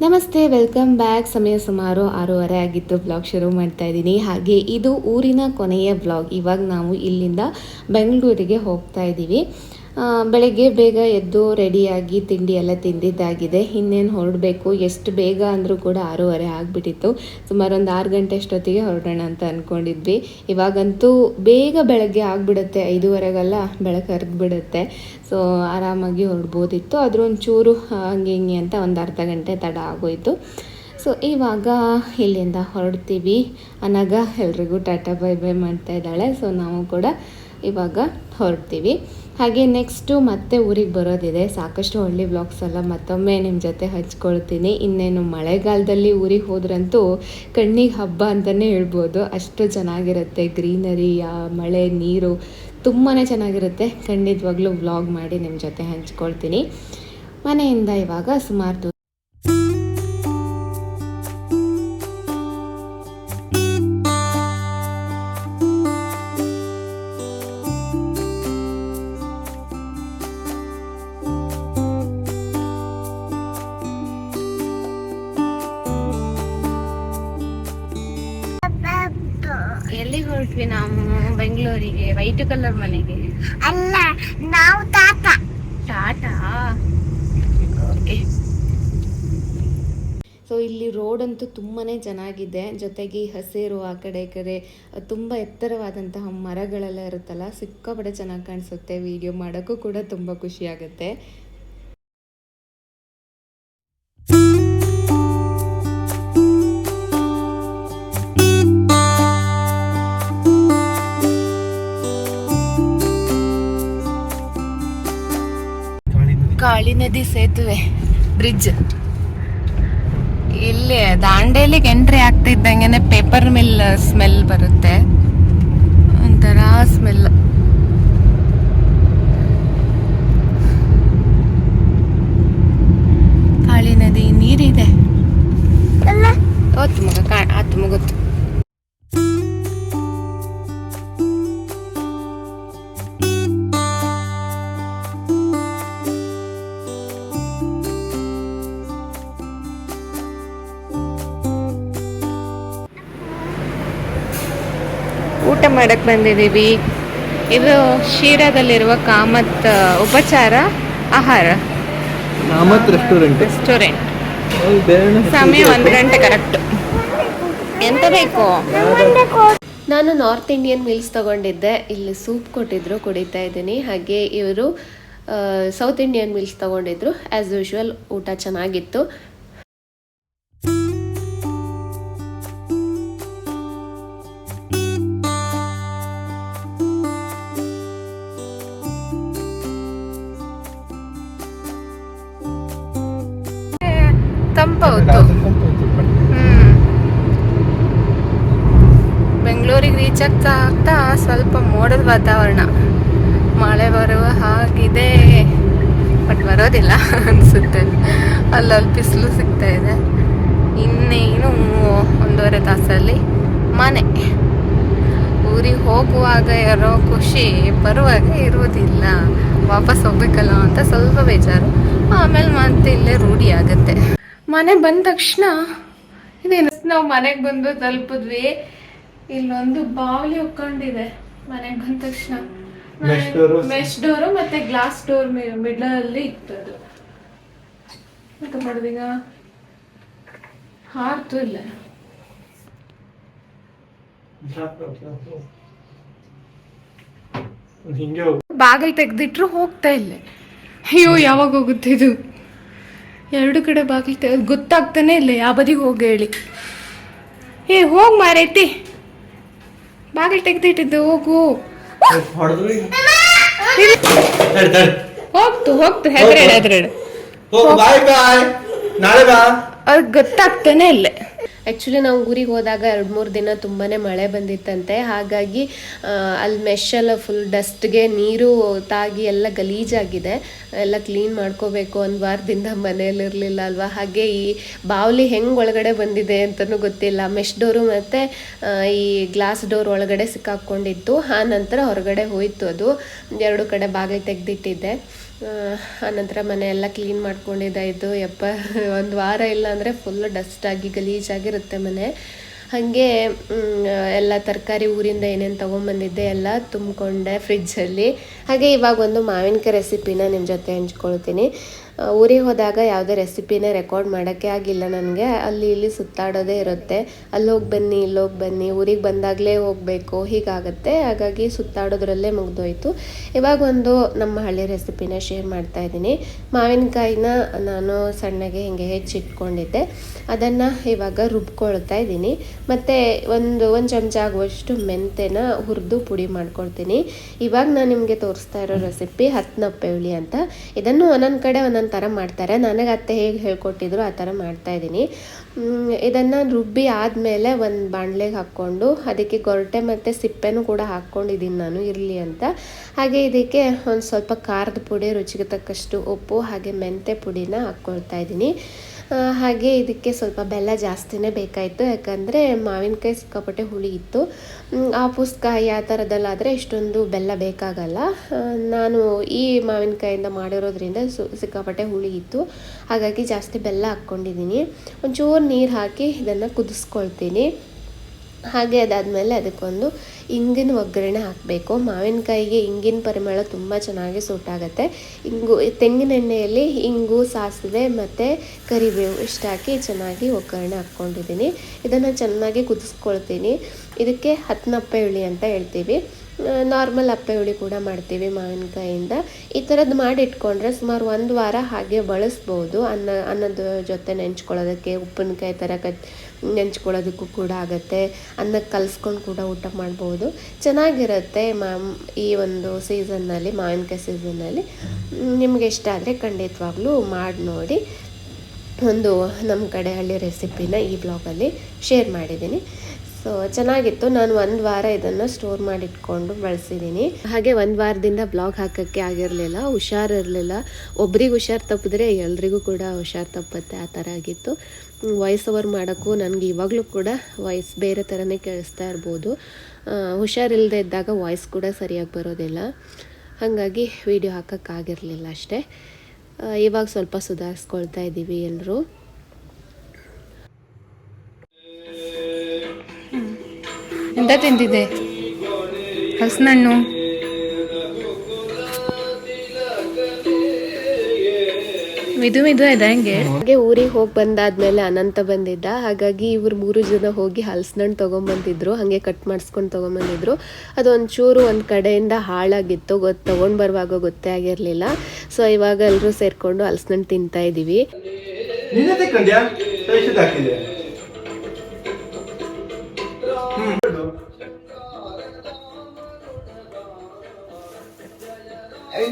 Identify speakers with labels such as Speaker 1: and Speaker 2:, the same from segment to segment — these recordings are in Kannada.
Speaker 1: ನಮಸ್ತೆ, ವೆಲ್ಕಮ್ ಬ್ಯಾಕ್. ಸಮಯ ಸುಮಾರು ಆರೂವರೆ ಆಗಿತ್ತು. ಬ್ಲಾಗ್ ಶುರು ಮಾಡ್ತಾ ಇದ್ದೀನಿ. ಹಾಗೆ ಇದು ಊರಿನ ಕೊನೆಯ ಬ್ಲಾಗ್. ಇವಾಗ ನಾವು ಇಲ್ಲಿಂದ ಬೆಂಗಳೂರಿಗೆ ಹೋಗ್ತಾ ಇದ್ದೀವಿ. ಬೆಳಗ್ಗೆ ಬೇಗ ಎದ್ದು ರೆಡಿಯಾಗಿ ತಿಂಡಿ ಎಲ್ಲ ತಿಂದಿದ್ದಾಗಿದೆ. ಇನ್ನೇನು ಹೊರಡಬೇಕು? ಎಷ್ಟು ಬೇಗ ಅಂದರೂ ಕೂಡ ಆರೂವರೆ ಆಗಿಬಿಟ್ಟಿತ್ತು. ಸುಮಾರು ಒಂದು ಆರು ಗಂಟೆ ಅಷ್ಟೊತ್ತಿಗೆ ಹೊರಡೋಣ ಅಂತ ಅಂದ್ಕೊಂಡಿದ್ವಿ ಇವಾಗಂತೂ ಬೇಗ ಬೆಳಗ್ಗೆ ಆಗಿಬಿಡುತ್ತೆ. ಐದೂವರೆಗೆಲ್ಲ ಬೆಳಕು ಹರಿದ್ಬಿಡುತ್ತೆ. ಸೊ ಆರಾಮಾಗಿ ಹೊರಡ್ಬೋದಿತ್ತು. ಆದರೂ ಒಂಚೂರು ಹಂಗೆ ಹಿಂಗೆ ಅಂತ ಒಂದು ಅರ್ಧ ಗಂಟೆ ತಡ ಆಗೋಯಿತು. ಸೊ ಇವಾಗ ಇಲ್ಲಿಂದ ಹೊರಡ್ತೀವಿ. ಅನಗ ಎಲ್ರಿಗೂ ಟಾಟಾ ಬೈ ಬೈ ಮಾಡ್ತಾ ಇದ್ದಾಳೆ. ಸೊ ನಾವು ಕೂಡ ಇವಾಗ ಹೊರಡ್ತೀವಿ. ಹಾಗೆ ನೆಕ್ಸ್ಟು ಮತ್ತೆ ಊರಿಗೆ ಬರೋದಿದೆ. ಸಾಕಷ್ಟು ಹಳ್ಳಿ ಬ್ಲಾಗ್ಸ್ ಎಲ್ಲ ಮತ್ತೊಮ್ಮೆ ನಿಮ್ಮ ಜೊತೆ ಹಂಚ್ಕೊಳ್ತೀನಿ. ಇನ್ನೇನು ಮಳೆಗಾಲದಲ್ಲಿ ಊರಿಗೆ ಹೋದ್ರಂತೂ ಕಣ್ಣಿಗೆ ಹಬ್ಬ ಅಂತಲೇ ಹೇಳ್ಬೋದು. ಅಷ್ಟು ಚೆನ್ನಾಗಿರುತ್ತೆ ಗ್ರೀನರಿ ಮಳೆ, ನೀರು ತುಂಬಾ ಚೆನ್ನಾಗಿರುತ್ತೆ. ಖಂಡಿತವಾಗ್ಲೂ ವ್ಲಾಗ್ ಮಾಡಿ ನಿಮ್ಮ ಜೊತೆ ಹಂಚ್ಕೊಳ್ತೀನಿ. ಮನೆಯಿಂದ ಇವಾಗ ಸುಮಾರು ಹೊರಟ್ವಿ ನಾವು ಬೆಂಗಳೂರಿಗೆ ವೈಟ್ ಕಲರ್ ಮನೆಗೆ
Speaker 2: ಅಲ್ಲ ನಾವು ತಾತ.
Speaker 1: ತಾತ? ಸೊ ಇಲ್ಲಿ ರೋಡ್ ಅಂತೂ ತುಂಬಾ ಚೆನ್ನಾಗಿದೆ. ಜೊತೆಗೆ ಹಸಿರು ಆ ಕಡೆ ಈ ಕಡೆ ತುಂಬ ಎತ್ತರವಾದಂತಹ ಮರಗಳೆಲ್ಲ ಇರುತ್ತಲ್ಲ ಸಿಕ್ಕಾಪಟ್ಟೆ ಚೆನ್ನಾಗಿ ಕಾಣಿಸುತ್ತೆ. ವಿಡಿಯೋ ಮಾಡೋಕ್ಕೂ ಕೂಡ ತುಂಬ ಖುಷಿ ನದಿ ಸೇತುವೆ ಬ್ರಿಡ್ಜ್ ಇಲ್ಲಿ ದಾಂಡೇಲಿಗೆ ಎಂಟ್ರಿ ಆಗ್ತಿದ್ದಂಗೆ ಪೇಪರ್ ಮಿಲ್ ಸ್ಮೆಲ್ ಬರುತ್ತೆ. ಒಂಥರ ಸ್ಮೆಲ್ ಕಾಳಿ ನದಿ ನೀರಿದೆ. ಓತ್ ಮಗ ಕಾ ಆತು ಮುಗುತ್ತು ಊಟ ಮಾಡಕ್ ಬಂದಿದ್ದೀವಿ. ಇದು ಶಿರಾದಲ್ಲಿರುವ ಕಾಮತ್ ಉಪಚಾರ ಆಹಾರ.
Speaker 3: ಕಾಮತ್ ರೆಸ್ಟೋರೆಂಟ್
Speaker 1: ರೆಸ್ಟೋರೆಂಟ್ ಸಮಯ ಒಂದು ಗಂಟೆ ಕರೆಕ್ಟ್ ಎಂತ ಬೇಕು? ನಾನು ನಾರ್ತ್ ಇಂಡಿಯನ್ ಮೀಲ್ಸ್ ತಗೊಂಡಿದ್ದೆ. ಇಲ್ಲಿ ಸೂಪ್ ಕೊಟ್ಟಿದ್ರು ಕುಡಿತಾ ಇದ್ದೀನಿ. ಹಾಗೆ ಇವರು ಸೌತ್ ಇಂಡಿಯನ್ ಮೀಲ್ಸ್ ತಗೊಂಡಿದ್ರು. ಆ್ಯಸ್ ಯೂಶುವಲ್ ಊಟ ಚೆನ್ನಾಗಿತ್ತು. ಹ್ಮ್. ಬೆಂಗಳೂರಿಗೆ ರೀಚ್ ಆಗ್ತಾ ಆಗ್ತಾ ಸ್ವಲ್ಪ ಮೋಡದ ವಾತಾವರಣ. ಮಳೆ ಬರುವ ಹಾಗಿದೆ. ಬಟ್ ಬರೋದಿಲ್ಲ ಅನಿಸುತ್ತೆ. ಅಲ್ಲಲ್ಲಿ ಬಿಸಿಲು ಸಿಗ್ತಾ ಇದೆ. ಇನ್ನೇನು ಒಂದೂವರೆ ತಾಸಲ್ಲಿ ಮನೆ. ಊರಿಗೆ ಹೋಗುವಾಗ ಇರೋ ಖುಷಿ ಬರುವಾಗ ಇರುವುದಿಲ್ಲ. ವಾಪಸ್ ಹೋಗ್ಬೇಕಲ್ಲ ಅಂತ ಸ್ವಲ್ಪ ಬೇಜಾರು. ಆಮೇಲೆ ಮತ್ತೆ ಇಲ್ಲೇ ರೂಢಿ ಆಗುತ್ತೆ. ಮನೆ ಬಂದ ತಕ್ಷಣ ಇದೇನು? ನಾವು ಮನೆಗೆ ಬಂದು ತಲುಪಿದ್ವಿ. ಇಲ್ಲೊಂದು ಬಾವಲಿ ಉಕ್ಕೊಂಡಿದೆ. ಮನೆಗೆ ಬಂದ ತಕ್ಷಣ. ಮೆಶ್ ಡೋರು ಮತ್ತೆ ಗ್ಲಾಸ್ ಡೋರ್ ಮಿಡ್ಲಲ್ಲಿ ಇತ್ತು ಅದು ಎಂತ ಮಾಡಿದೀಗ? ಹಾರ್ತು ಇಲ್ಲ. ಬಾಗಿಲು ತೆಗ್ದಿಟ್ರು ಹೋಗ್ತಾ ಇಲ್ಲ. ಅಯ್ಯೋ ಯಾವಾಗ ಹೋಗುತ್ತೆ ಇದು? ಎರಡು ಕಡೆ ಬಾಗಿಲು ತೆಗೆದು ಗೊತ್ತಾಗ್ತಾನೆ ಇಲ್ಲ ಯಾವ ಬದಿಗೆ ಹೋಗಿ ಹೇಳಿ. ಏ ಹೋಗ್ ಮಾರೈತಿ ಬಾಗಿಲು ತೆಗೆದಿಟ್ಟಿದ್ದು ಹೋಗು. ಹೋಗ್ತು ಹೋಗ್ತು ಹೆದ್ರೇಡು ಹೆದ್ರೇಡು
Speaker 3: ನಾಳೆ ಬಾ.
Speaker 1: ಅದು ಗೊತ್ತಾಗ್ತಾನೆ ಇಲ್ಲ. ಆ್ಯಕ್ಚುಲಿ ನಾವು ಊರಿಗೆ ಹೋದಾಗ ಎರಡು ಮೂರು ದಿನ ತುಂಬಾ ಮಳೆ ಬಂದಿತ್ತಂತೆ. ಹಾಗಾಗಿ ಅಲ್ಲಿ ಮೆಶಲ್ಲ ಫುಲ್ ಡಸ್ಟ್ಗೆ ನೀರು ತಾಗಿ ಎಲ್ಲ ಗಲೀಜಾಗಿದೆ. ಎಲ್ಲ ಕ್ಲೀನ್ ಮಾಡ್ಕೋಬೇಕು ಒಂದು ವಾರದಿಂದ ಮನೆಯಲ್ಲಿರಲಿಲ್ಲ ಅಲ್ವಾ? ಹಾಗೆ ಈ ಬಾವಲಿ ಹೆಂಗೆ ಒಳಗಡೆ ಬಂದಿದೆ ಅಂತಲೂ ಗೊತ್ತಿಲ್ಲ. ಮೆಶ್ ಡೋರು ಮತ್ತು ಈ ಗ್ಲಾಸ್ ಡೋರ್ ಒಳಗಡೆ ಸಿಕ್ಕಾಕ್ಕೊಂಡಿತ್ತು ಆ ನಂತರ ಹೊರಗಡೆ ಹೋಯಿತು ಅದು. ಎರಡು ಕಡೆ ಬಾಗಿಲು ತೆಗೆದಿಟ್ಟಿದ್ದೆ.
Speaker 4: ಆನಂತರ ಮನೆ ಎಲ್ಲ ಕ್ಲೀನ್ ಮಾಡ್ಕೊಂಡಿದ್ದಾಯಿತು ಯಪ್ಪ, ಒಂದು ವಾರ ಇಲ್ಲ ಅಂದರೆ ಫುಲ್ ಡಸ್ಟಾಗಿ ಗಲೀಜಾಗಿರುತ್ತೆ ಮನೆ. ಹಾಗೆ ಎಲ್ಲ ತರಕಾರಿ ಊರಿಂದ ಏನೇನು ತೊಗೊಂಬಂದಿದ್ದೆ ಎಲ್ಲ ತುಂಬಿಕೊಂಡೆ ಫ್ರಿಜ್ಜಲ್ಲಿ ಹಾಗೆ ಇವಾಗ ಒಂದು ಮಾವಿನಕಾಯಿ ರೆಸಿಪಿನ ನಿಮ್ಮ ಜೊತೆ ಹಂಚ್ಕೊಳ್ತೀನಿ. ಊರಿಗೆ ಹೋದಾಗ ಯಾವುದೇ ರೆಸಿಪಿನೇ ರೆಕಾರ್ಡ್ ಮಾಡೋಕ್ಕೆ ಆಗಿಲ್ಲ ನನಗೆ. ಅಲ್ಲಿ ಇಲ್ಲಿ ಸುತ್ತಾಡೋದೇ ಇರುತ್ತೆ. ಅಲ್ಲಿ ಹೋಗಿ ಬನ್ನಿ, ಇಲ್ಲಿ ಹೋಗಿ ಬನ್ನಿ, ಊರಿಗೆ ಬಂದಾಗಲೇ ಹೋಗಬೇಕು, ಹೀಗಾಗುತ್ತೆ. ಹಾಗಾಗಿ ಸುತ್ತಾಡೋದ್ರಲ್ಲೇ ಮುಗಿದೋಯ್ತು. ಇವಾಗ ಒಂದು ನಮ್ಮ ಹಳ್ಳಿ ರೆಸಿಪಿನ ಶೇರ್ ಮಾಡ್ತಾ ಇದ್ದೀನಿ. ಮಾವಿನಕಾಯಿನ ನಾನು ಸಣ್ಣಗೆ ಹಿಂಗೆ ಹೆಚ್ಚಿಟ್ಕೊಂಡಿದ್ದೆ ಅದನ್ನು ಇವಾಗ ರುಬ್ಕೊಳ್ತಾ ಇದ್ದೀನಿ. ಮತ್ತು ಒಂದು ಒಂದು ಚಮಚ ಆಗುವಷ್ಟು ಮೆಂತೆನ ಹುರಿದು ಪುಡಿ ಮಾಡ್ಕೊಳ್ತೀನಿ. ಇವಾಗ ನಾನು ನಿಮಗೆ ತೋರಿಸ್ತಾ ಇರೋ ರೆಸಿಪಿ ಹತ್ನಪ್ಪೆ ಹುಳಿ ಅಂತ. ಇದನ್ನು ಒಂದೊಂದು ಕಡೆ ಒಂದೊಂದು ಥರ ಮಾಡ್ತಾರೆ. ನನಗೆ ಅತ್ತೆ ಹೇಗೆ ಹೇಳ್ಕೊಟ್ಟಿದ್ರು ಆ ಥರ ಮಾಡ್ತಾಯಿದ್ದೀನಿ ಇದನ್ನು ರುಬ್ಬಿ ಆದಮೇಲೆ ಒಂದು ಬಾಣಲೆಗೆ ಹಾಕ್ಕೊಂಡು ಅದಕ್ಕೆ ಗೊರಟೆ ಮತ್ತು ಸಿಪ್ಪೆನೂ ಕೂಡ ಹಾಕ್ಕೊಂಡಿದ್ದೀನಿ ನಾನು, ಇರಲಿ ಅಂತ. ಹಾಗೆ ಇದಕ್ಕೆ ಒಂದು ಸ್ವಲ್ಪ ಖಾರದ ಪುಡಿ, ರುಚಿಗೆ ತಕ್ಕಷ್ಟು ಉಪ್ಪು, ಹಾಗೆ ಮೆಂತೆ ಪುಡಿನ ಹಾಕ್ಕೊಳ್ತಾ ಇದ್ದೀನಿ. ಹಾಗೆ ಇದಕ್ಕೆ ಸ್ವಲ್ಪ ಬೆಲ್ಲ ಜಾಸ್ತಿನೇ ಬೇಕಾಯಿತು. ಯಾಕಂದರೆ ಮಾವಿನಕಾಯಿ ಸಿಕ್ಕಾಪಟ್ಟೆ ಹುಳಿ ಇತ್ತು. ಆ ಆಪೂಸ್ಕಾಯಿ ಆ ಥರದಲ್ಲಾದರೆ ಇಷ್ಟೊಂದು ಬೆಲ್ಲ ಬೇಕಾಗಲ್ಲ. ನಾನು ಈ ಮಾವಿನಕಾಯಿಂದ ಮಾಡಿರೋದ್ರಿಂದ ಸು ಹುಳಿ ಇತ್ತು. ಹಾಗಾಗಿ ಜಾಸ್ತಿ ಬೆಲ್ಲ ಹಾಕ್ಕೊಂಡಿದ್ದೀನಿ. ಒಂಚೂರು ನೀರು ಹಾಕಿ ಇದನ್ನು ಕುದಿಸ್ಕೊಳ್ತೀನಿ. ಹಾಗೆ ಅದಾದಮೇಲೆ ಅದಕ್ಕೊಂದು ಇಂಗಿನ ಒಗ್ಗರಣೆ ಹಾಕಬೇಕು. ಮಾವಿನಕಾಯಿಗೆ ಇಂಗಿನ ಪರಿಮಳ ತುಂಬ ಚೆನ್ನಾಗಿ ಸೂಟ್ ಆಗುತ್ತೆ ಇಂಗು, ತೆಂಗಿನ ಎಣ್ಣೆಯಲ್ಲಿ ಇಂಗು, ಸಾಸಿವೆ ಮತ್ತು ಕರಿಬೇವು ಇಷ್ಟು ಹಾಕಿ ಚೆನ್ನಾಗಿ ಒಗ್ಗರಣೆ ಹಾಕ್ಕೊಂಡಿದ್ದೀನಿ. ಇದನ್ನು ಚೆನ್ನಾಗಿ ಕುದಿಸ್ಕೊಳ್ತೀನಿ. ಇದಕ್ಕೆ ಹತ್ತನಪ್ಪೆ ಹುಳಿ ಅಂತ ಹೇಳ್ತೀವಿ. ನಾರ್ಮಲ್ ಅಪ್ಪೆ ಹುಳಿ ಕೂಡ ಮಾಡ್ತೀವಿ ಮಾವಿನಕಾಯಿಯಿಂದ ಈ ಥರದ್ದು ಮಾಡಿ ಇಟ್ಕೊಂಡ್ರೆ ಸುಮಾರು ಒಂದು ವಾರ ಹಾಗೆ ಬಳಸ್ಬೋದು. ಅನ್ನ, ಅನ್ನದ ಜೊತೆ ನೆಂಚ್ಕೊಳ್ಳೋದಕ್ಕೆ, ಉಪ್ಪಿನಕಾಯಿ ಥರ ಕ ನೆಂಚ್ಕೊಳ್ಳೋದಕ್ಕೂ ಕೂಡ ಆಗುತ್ತೆ. ಅನ್ನಕ್ಕೆ ಕಲಿಸ್ಕೊಂಡು ಕೂಡ ಊಟ ಮಾಡ್ಬೋದು. ಚೆನ್ನಾಗಿರುತ್ತೆ ಮ್ಯಾಮ್ ಈ ಒಂದು ಸೀಸನ್ನಲ್ಲಿ, ಮಾವಿನಕಾಯಿ ಸೀಸನ್ನಲ್ಲಿ. ನಿಮಗೆ ಇಷ್ಟ ಆದರೆ ಖಂಡಿತವಾಗ್ಲೂ ಮಾಡಿ ನೋಡಿ. ಒಂದು ನಮ್ಮ ಕಡೆ ಹಳ್ಳಿ ರೆಸಿಪಿನ ಈ ಬ್ಲಾಗಲ್ಲಿ ಶೇರ್ ಮಾಡಿದ್ದೀನಿ. ಸೊ ಚೆನ್ನಾಗಿತ್ತು. ನಾನು ಒಂದು ವಾರ ಇದನ್ನು ಸ್ಟೋರ್ ಮಾಡಿಟ್ಕೊಂಡು ಬಳಸಿದ್ದೀನಿ ಹಾಗೆ ಒಂದು ವಾರದಿಂದ ಬ್ಲಾಗ್ ಹಾಕೋಕ್ಕೆ ಆಗಿರಲಿಲ್ಲ ಹುಷಾರಿರಲಿಲ್ಲ ಒಬ್ರಿಗೆ ಹುಷಾರು ತಪ್ಪಿದ್ರೆ ಎಲ್ರಿಗೂ ಕೂಡ ಹುಷಾರು ತಪ್ಪುತ್ತೆ, ಆ ಥರ ಆಗಿತ್ತು. ವಾಯ್ಸ್ ಓವರ್ ಮಾಡೋಕ್ಕೂ ನನಗೆ ಇವಾಗಲೂ ಕೂಡ ವಾಯ್ಸ್ ಬೇರೆ ಥರನೇ ಕೇಳಿಸ್ತಾ ಇರ್ಬೋದು. ಹುಷಾರಿಲ್ಲದೆ ಇದ್ದಾಗ ವಾಯ್ಸ್ ಕೂಡ ಸರಿಯಾಗಿ ಬರೋದಿಲ್ಲ. ಹಾಗಾಗಿ ವಿಡಿಯೋ ಹಾಕೋಕ್ಕಾಗಿರಲಿಲ್ಲ ಅಷ್ಟೇ. ಇವಾಗ ಸ್ವಲ್ಪ ಸುಧಾರಿಸ್ಕೊಳ್ತಾ ಇದ್ದೀವಿ ಎಲ್ಲರೂ
Speaker 5: ಎಂತ ತಿಂದಿದೆ ಹಲಸಿನಣ್ಣು ಮಿದು ಮಿದು ಇದೆ ಹಂಗೆ.
Speaker 4: ಹಾಗೆ ಊರಿಗೆ ಹೋಗಿ ಬಂದಾದ್ಮೇಲೆ ಅನಂತ ಬಂದಿದ್ದ. ಹಾಗಾಗಿ ಇವ್ರು ಮೂರು ಜನ ಹೋಗಿ ಹಲಸಿನಣ್ಣು ತೊಗೊಂಬಂದಿದ್ರು. ಹಾಗೆ ಕಟ್ ಮಾಡಿಸ್ಕೊಂಡು ತೊಗೊಂಬಂದಿದ್ರು. ಅದು ಒಂಚೂರು ಒಂದು ಕಡೆಯಿಂದ ಹಾಳಾಗಿತ್ತು. ಗೊತ್ತು ತಗೊಂಡ್ ಬರುವಾಗ ಗೊತ್ತೇ ಆಗಿರಲಿಲ್ಲ. ಸೊ ಇವಾಗ ಎಲ್ಲರೂ ಸೇರಿಕೊಂಡು ಹಲಸಿನಣ್ಣು ತಿಂತಾ ಇದ್ದೀವಿ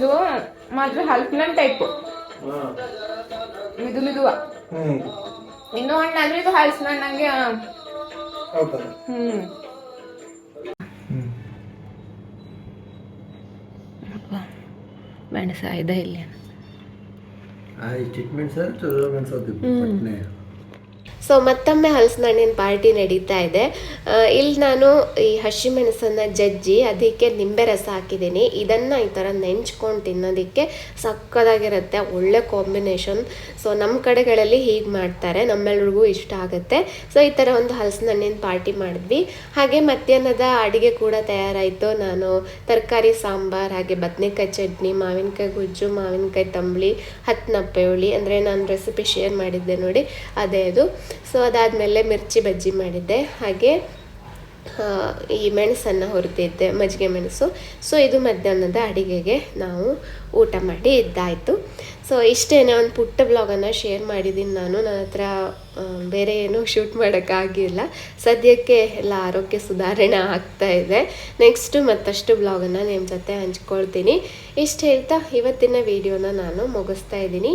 Speaker 5: ಇದು ಮಾತ್ರ ನನ್ ಟೈಪ್ ಮಿದು ಮಿದುವ.
Speaker 3: ಹ್ಮ್.
Speaker 5: ಇನ್ನು ಹಣ್ಣಾದ್ರೆ ಇದು ಹಲಸಿನ ಹಣ್ಣಂಗೆ ಹ್ಮ್.
Speaker 4: ಮೆಣಸ ಇದೆ ಇಲ್ಲಿ
Speaker 6: ಟ್ರೀಟ್ಮೆಂಟ್ ಸರ್ ಚಲೋ ಪಟ್ನೆ.
Speaker 4: ಸೊ ಮತ್ತೊಮ್ಮೆ ಹಲಸಿನ ಹಣ್ಣಿನ ಪಾರ್ಟಿ ನಡೀತಾ ಇದೆ. ಇಲ್ಲಿ ನಾನು ಈ ಹಸಿಮೆಣಸನ್ನು ಜಜ್ಜಿ, ಅದಕ್ಕೆ ನಿಂಬೆ ರಸ ಹಾಕಿದ್ದೀನಿ. ಇದನ್ನು ಈ ಥರ ನೆಂಚ್ಕೊಂಡು ತಿನ್ನೋದಕ್ಕೆ ಸಕ್ಕದಾಗಿರುತ್ತೆ, ಒಳ್ಳೆ ಕಾಂಬಿನೇಷನ್. ಸೊ ನಮ್ಮ ಕಡೆಗಳಲ್ಲಿ ಹೀಗೆ ಮಾಡ್ತಾರೆ, ನಮ್ಮೆಲ್ರಿಗೂ ಇಷ್ಟ ಆಗುತ್ತೆ. ಸೊ ಈ ಥರ ಒಂದು ಹಲಸಿನ ಹಣ್ಣಿನ ಪಾರ್ಟಿ ಮಾಡಿದ್ವಿ. ಹಾಗೆ ಮಧ್ಯಾಹ್ನದ ಅಡುಗೆ ಕೂಡ ತಯಾರಾಯಿತು. ನಾನು ತರಕಾರಿ, ಸಾಂಬಾರ್, ಹಾಗೆ ಬದನೆಕಾಯಿ ಚಟ್ನಿ, ಮಾವಿನಕಾಯಿ ಗುಜ್ಜು, ಮಾವಿನಕಾಯಿ ತಂಬಳಿ ಹತ್ತನಪ್ಪೆ ಹುಳಿ. ಅಂದರೆ ನಾನು ರೆಸಿಪಿ ಶೇರ್ ಮಾಡಿದ್ದೆ ನೋಡಿ, ಅದೇ ಅದು. ಸೊ ಅದಾದಮೇಲೆ ಮಿರ್ಚಿ ಬಜ್ಜಿ ಮಾಡಿದ್ದೆ. ಹಾಗೆ ಈ ಮೆಣಸನ್ನು ಹುರಿದಿದ್ದೆ, ಮಜ್ಜಿಗೆ ಮೆಣಸು. ಸೊ ಇದು ಮಧ್ಯಾಹ್ನದ ಅಡಿಗೆಗೆ ನಾವು ಊಟ ಮಾಡಿ ಇದ್ದಾಯಿತು. ಸೊ ಇಷ್ಟೇ ಒಂದು ಪುಟ್ಟ ಬ್ಲಾಗನ್ನು ಶೇರ್ ಮಾಡಿದ್ದೀನಿ ನಾನು. ನನ್ನ ಹತ್ರ ಬೇರೆ ಏನೂ ಶೂಟ್ ಮಾಡೋಕ್ಕಾಗಿಲ್ಲ. ಸದ್ಯಕ್ಕೆ ಎಲ್ಲ ಆರೋಗ್ಯ ಸುಧಾರಣೆ ಆಗ್ತಾ ಇದೆ. ನೆಕ್ಸ್ಟು ಮತ್ತಷ್ಟು ಬ್ಲಾಗನ್ನು ನಿಮ್ಮ ಜೊತೆ ಹಂಚ್ಕೊಳ್ತೀನಿ. ಇಷ್ಟು ಹೇಳ್ತಾ, ಇವತ್ತಿನ ವಿಡಿಯೋನ ನಾನು ಮುಗಿಸ್ತಾ ಇದ್ದೀನಿ.